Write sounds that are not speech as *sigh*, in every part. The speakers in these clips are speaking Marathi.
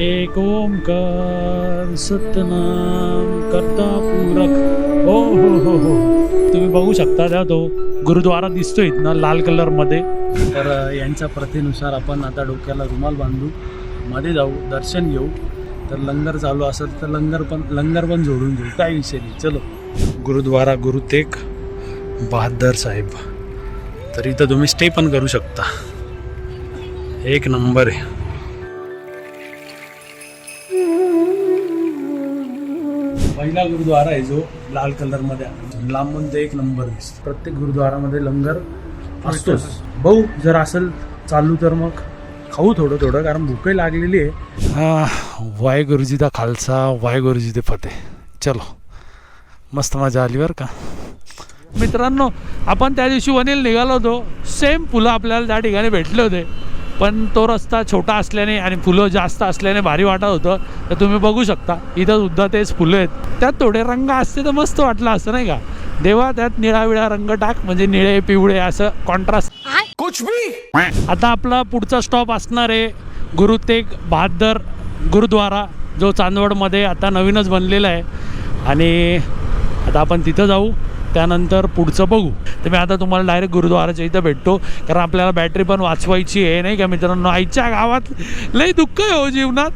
एक ओंकार सतनाम करता पूरक. हो हो हो हो. तुम्ही बघू शकता त्या तो गुरुद्वारा दिसतोय ना लाल कलरमध्ये तर यांच्या प्रथेनुसार आपण आता डोक्याला रुमाल बांधू. मध्ये जाऊ दर्शन घेऊ. तर लंगर चालू असेल तर लंगर पण लंगर पण जोडून घेऊ. काय विषय नाही. चलो. गुरुद्वारा गुरु तेग बहादर साहेब. तर इथं तुम्ही स्टे पण करू शकता. एक नंबर आहे. पहिला गुरुद्वारा आहे जो लाल कलरमध्ये आहे. लांबून ते एक नंबर दिसतो. प्रत्येक गुरुद्वारामध्ये लंगर असतोच. भाऊ जर असेल चालू तर मग खाऊ थोडं थोडं कारण भूकही लागलेली आहे. हा वाहेगुरुजी दा खालसा वाहेगुरुजी दे फते चलो. मस्त मजा आली बरं का? मित्रांनो आपण त्या दिवशी वनील निघालो होतो. सेम फुलं आपल्याला त्या ठिकाणी भेटले होते. पण तो रस्ता छोटा असल्याने आणि फुलं जास्त असल्याने भारी वाटत होतं. तर तुम्ही बघू शकता इथं सुद्धा तेच फुलं आहेत. त्यात थोडे रंग असते तर मस्त वाटलं असतं नाही का? देवा त्यात निळा विळा रंग टाक म्हणजे निळे पिवळे असं कॉन्ट्रास्ट कुछ भी! आता आपला पुढचा स्टॉप असणार आहे गुरु तेग बहादर गुरुद्वारा जो चांदवडमध्ये आता नवीनच बनलेला आहे. आणि आता आपण तिथं जाऊ त्यानंतर पुढचं बघू. तर मी आता तुम्हाला डायरेक्ट गुरुद्वाराच्या इथं भेटतो. कारण आपल्याला बॅटरी पण वाचवायची आहे नाही का मित्रांनो? आईच्या गावात लई दुःख आहे हो जीवनात.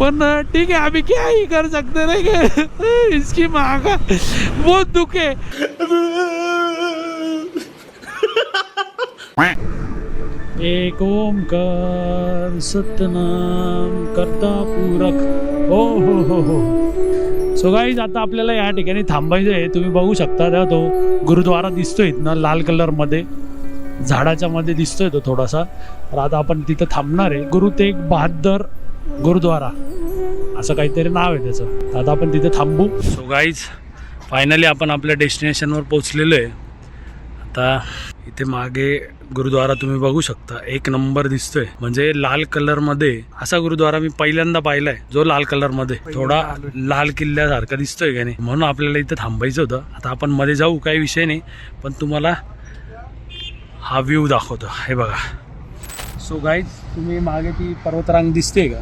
पण ठीक आहे आम्ही क्या ही कर सकते नाही का? *laughs* इसकी महागा बहुत दुःख आहे. एक ओमकार सतनाम करता पूरक. हो हो हो हो. सो गाईज आता आपल्याला या ठिकाणी थांबायचं आहे तुम्ही बघू शकता त्या तो गुरुद्वारा दिसतोय ना लाल कलरमध्ये झाडाच्या मध्ये दिसतोय तो थोडासा. तर आता आपण तिथं थांबणार आहे. गुरु तेग बहादर गुरुद्वारा. असं काहीतरी नाव आहे त्याचं. आता आपण तिथे थांबू. सो गाईज फायनली आपण आपल्या डेस्टिनेशनवर पोचलेलो आहे. आता इथे मागे गुरुद्वारा तुम्ही बघू शकता. एक नंबर दिसतोय. म्हणजे लाल कलरमध्ये असा गुरुद्वारा मी पहिल्यांदा पाहिलाय जो लाल कलरमध्ये. थोडा लाल किल्ल्यासारखा दिसतोय का नाही? म्हणून आपल्याला इथं थांबायचं होतं. आता आपण मध्ये जाऊ काही विषय नाही. पण तुम्हाला हा व्ह्यू दाखवतो. हे बघा. सो गाईज तुम्ही मागे ती पर्वतरांग दिसते का?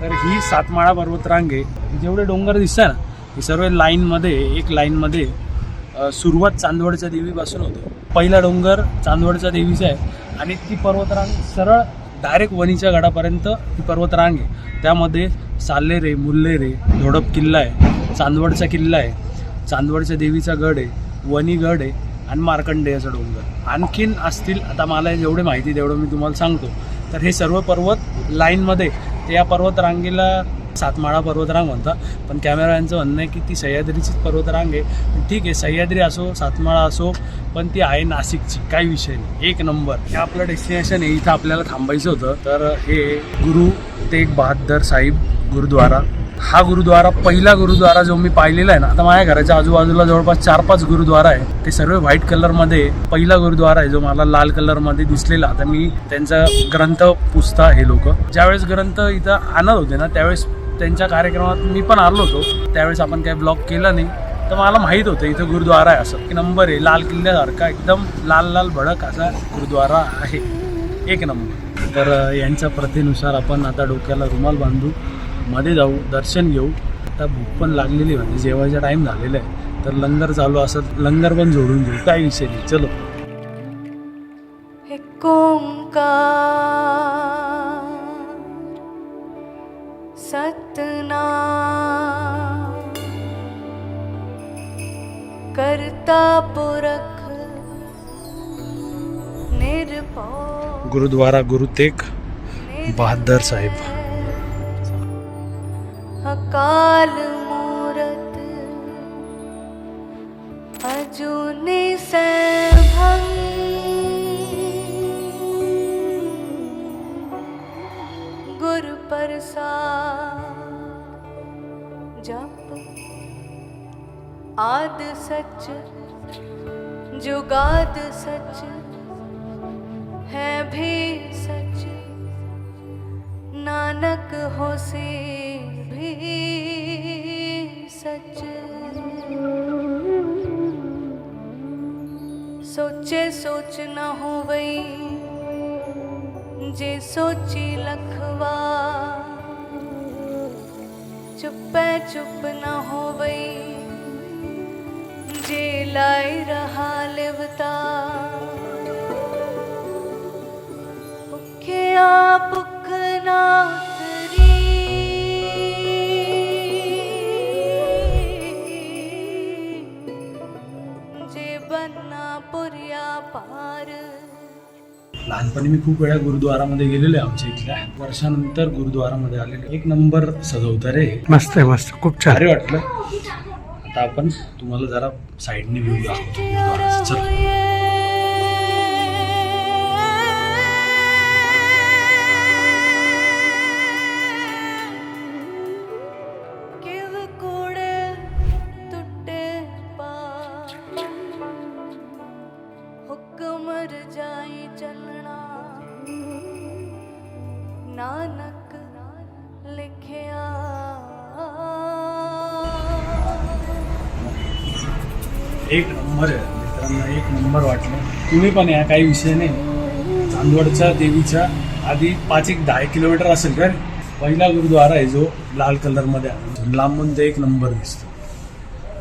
तर ही सातमाळा पर्वतरांग आहे. जेवढे डोंगर दिसतात ना हे सर्व लाईनमध्ये एक लाईनमध्ये सुरुवात चांदवडच्या देवीपासून होते. पहिला डोंगर चांदवडच्या देवीचा आहे आणि ती पर्वतरांग सरळ डायरेक्ट वणीच्या गडापर्यंत ती पर्वतरांग आहे. त्यामध्ये साल्लेरे मुल्लेरे धोडप किल्ला आहे चांदवडचा किल्ला आहे चांदवडच्या देवीचा गड आहे वणी गड आहे आणि मार्कंडेयाचा डोंगर. आणखीन असतील आता मला जेवढे माहिती तेवढं मी तुम्हाला सांगतो. तर हे सर्व पर्वत लाईनमध्ये ते या पर्वतरांगेला सातमाळा पर्वतरांग म्हणतात. पण कॅमेरामॅनचं म्हणणं आहे की ती सह्याद्रीचीच पर्वतरांग आहे. ठीक आहे सह्याद्री असो सातमाळा असो पण ती आहे नाशिकची. काही विषय नाही. एक नंबर. हे आपलं डेस्टिनेशन आहे. इथं आपल्याला थांबायचं होतं. तर हे गुरु तेग बहादर साहिब गुरुद्वारा. हा गुरुद्वारा पहिला गुरुद्वारा जो मी पाहिलेला आहे ना आता माझ्या घराच्या आजूबाजूला जवळपास चार पाच गुरुद्वारा आहे. ते सर्व व्हाईट कलरमध्ये पहिला गुरुद्वारा आहे जो मला लाल कलरमध्ये दिसलेला. आता मी त्यांचा ग्रंथ पुसता हे लोक. ज्यावेळेस ग्रंथ इथं आणत होते ना त्यावेळेस त्यांच्या कार्यक्रमात मी पण आलो होतो. त्यावेळेस आपण काही ब्लॉग केला नाही. तर मला माहीत होतं इथं गुरुद्वारा आहे असं. की नंबर आहे लाल किल्ल्यासारखा एकदम लाल लाल भडक असा गुरुद्वारा आहे. एक नंबर तर यांच्या प्रथेनुसार आपण आता डोक्याला रुमाल बांधू मध्ये जाऊ दर्शन घेऊ. आता भूक पण लागलेली म्हणजे जेवायचा टाईम झालेला आहे. तर लंगर चालू असत लंगर पण जोडून घेऊ काही विषय नाही. चलो. हे ओंकार सतना करता पुरख निर्भय गुरुद्वारा गुरु तेग बहादर साहेब अकाल मूरत अजूनी सैभंग प्रसाद जप आद सच जुगाद सच है भी सच। नानक होसे भी सच। सोचे सोच न हो वही जे सोची ਚੁੱਪੈ ਚੁੱਪ ਨਾ ਹੋਵਈ ਜੇ ਲਾਇ ਰਹਾ ਲਿਵਤਾ ਭੁੱਖੇ ਆ ਭੁੱਖ ਨਾ ਜੇ ਬੰਨਾ ਪੁਰਿਆ ਪਾਰ लहानपणी मी खूप वेळा गुरुद्वारामध्ये गेलेलो आहे आमच्या इथल्या. वर्षानंतर गुरुद्वारामध्ये आलेलो एक नंबर सजवता रे. मस्त आहे मस्त. खूप छान. वाटलं. आता आपण तुम्हाला जरा साईडने व्ह्यू दाखवतो गुरुद्वाराचा. चल. एक नंबर आहे. मित्रांना एक नंबर वाटलं. तुम्ही पण या काही विषय नाही. चांदवडच्या देवीच्या आधी पाच एक दहा किलोमीटर असेल का पहिला गुरुद्वारा आहे जो लाल कलरमध्ये आहे. लांबून ते एक नंबर दिसतो.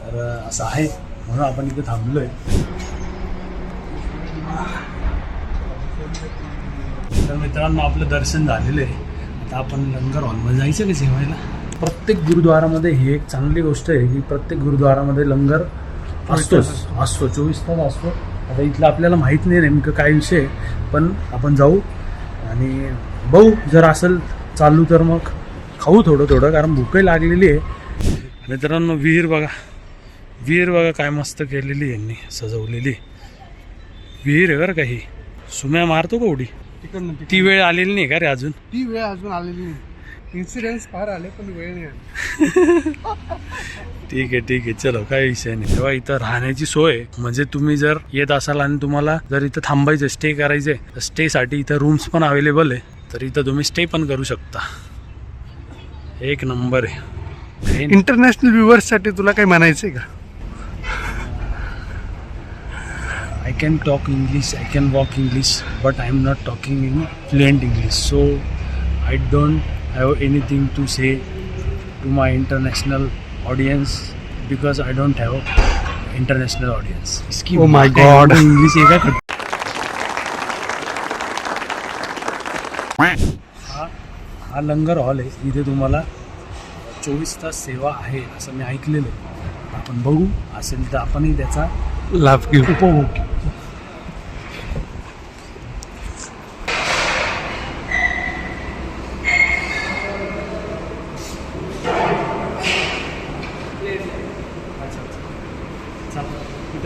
तर असं आहे. म्हणून आपण इथे आहे तर मित्रांनो आपलं दर्शन झालेलं आहे. आता आपण लंगर हॉलमध्ये जायचं का जेवायला? प्रत्येक गुरुद्वारामध्ये ही एक चांगली गोष्ट आहे की प्रत्येक गुरुद्वारामध्ये लंगर असतोच असतो चोवीस तास असतो आता इथलं आपल्याला माहीत नाही नेमकं काय विषय पण आपण जाऊ. आणि बघू जर असेल चालू तर मग खाऊ थोडं थोडं कारण भूकही लागलेली आहे. मित्रांनो विहीर बघा. विहीर बघा काय मस्त केलेली आहे यांनी सजवलेली. विहीर आहे बरं का ही. सुम्या मारतो का उडी? ती वेळ आलेली नाही का रे अजून? ती वेळ अजून आलेली नाही. इन्सिडेंट्स फार आले पण वेळ नाही आली. ठीक आहे ठीक आहे. चलो काही विषय नाही. तेव्हा इथं राहण्याची सोय. आहे. म्हणजे तुम्ही जर येत असाल आणि तुम्हाला जर इथं थांबायचं स्टे करायचंय तर स्टेसाठी इथं रूम्स पण अवेलेबल आहे. तर इथं तुम्ही स्टे पण करू शकता. एक नंबर आहे. हे इंटरनॅशनल व्ह्युअर्ससाठी तुला काही म्हणायचं आहे का? I can talk English, I can walk English, but I am not talking in fluent English. So I don't have anything to say to my international audience because I don't have international audience. Oh my God. का हा हा लंगर हॉल आहे इथे तुम्हाला चोवीस तास सेवा आहे असं मी ऐकलेलं आहे आपण बघू असेल तर आपणही त्याचा लाभ घेऊ उपभोग घेऊ.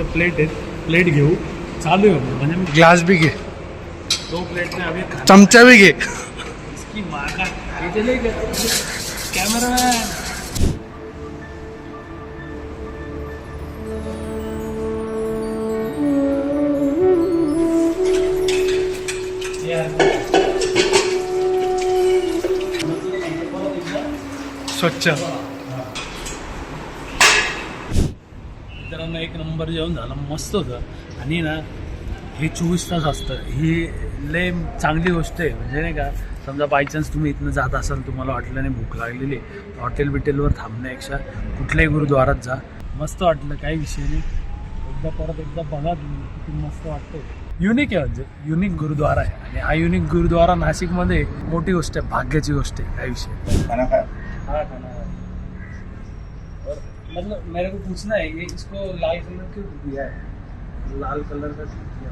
इथं प्लेट आहेत प्लेट घेऊ चालू आहे म्हणजे मी। ग्लास भी घे दो प्लेट में अभी खाना चमचा भी घे इसकी माँ का ये चले कैमरामैन स्वच्छ। नंबर जेवण झालं मस्त होतं. आणि ना हे चोवीस तास असतं. ही लय चांगली गोष्ट आहे. म्हणजे नाही का समजा बायचान्स तुम्ही इथनं जात असाल तुम्हाला वाटलं नाही भूक लागलेली तर हॉटेल बिटेलवर थांबण्यापेक्षा कुठल्याही गुरुद्वारात जा. मस्त वाटलं काही विषय नाही. एकदा परत एकदा बघा तुम्ही किती मस्त वाटतं युनिक आहे म्हणजे युनिक गुरुद्वारा आहे. आणि हा युनिक गुरुद्वारा नाशिकमध्ये मोठी गोष्ट आहे भाग्याची गोष्ट आहे काही विषय. खाना हाँ खाना मतलब मेरे को पूछना है ये इसको लाल कलर क्यों दिया है? लाल कलर का क्यों दिया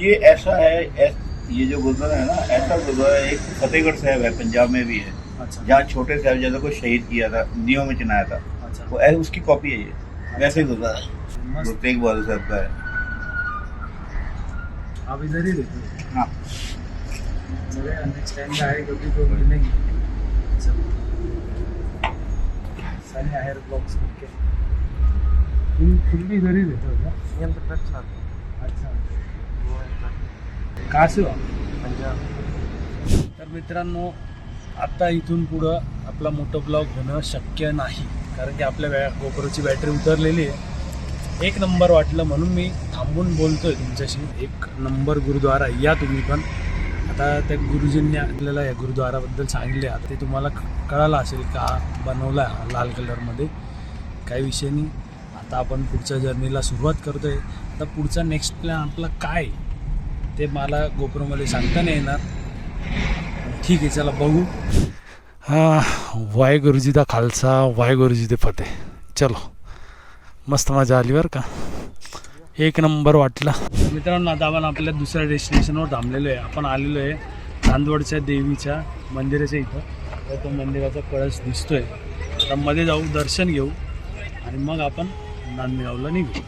ये ऐसा है ऐस, ये जो गुरुद्वारा है ना ऐसा गुरुद्वारा एक फतेहगढ़ साहब है पंजाब में भी है अच्छा। जहाँ छोटे साहबजादे को शहीद किया था दियों में चुनाया था। अच्छा। वो ऐ- उसकी कॉपी है ये। वैसे ही गुरुद्वारा। है। गुरु तेग बहादुर साहब का है। आप इधर ही रहते हो? हाँ। नेक्स्ट टाइम आए कभी तो मिलेंगे। चलो सनी आहेर ब्लॉग्स करके तुम तुम भी इधर ही रहते हो क्या अच्छा. कहाँ से आप? तर मित्रांनो आता इथून पुढं आपला मोठं ब्लॉग होणं शक्य नाही. कारण की आपल्या बॅ गोप्रोची बॅटरी उतरलेली आहे. एक नंबर वाटलं म्हणून मी थांबून बोलतोय तुमच्याशी. एक नंबर गुरुद्वारा. या तुम्ही पण. आता त्या गुरुजींनी आपल्याला या गुरुद्वाराबद्दल सांगितले. आता ते तुम्हाला क- कळालं असेल का बनवला आहे लाल कलरमध्ये काही विषय नाही. आता आपण पुढच्या जर्नीला सुरुवात करतोय. आता पुढचा नेक्स्ट प्लॅन आपला काय? ते मला गोप्रोमध्ये सांगता नाही येणार. ठीक आहे चला बघू. हा वाहेगुरु जी दा खालसा वाहेगुरु जी दे फतेह. चलो. मस्त मजा आली बरं का? एक नंबर वाटला. मित्रांनो आता आपण आपल्या दुसऱ्या डेस्टिनेशनवर थांबलेलो आहे. आपण आलेलो आहे चांदवडच्या देवीच्या मंदिराच्या इथं. तो मंदिराचा कळस दिसतोय. आता मध्ये जाऊ दर्शन घेऊ आणि मग आपण नांदगावला निघू.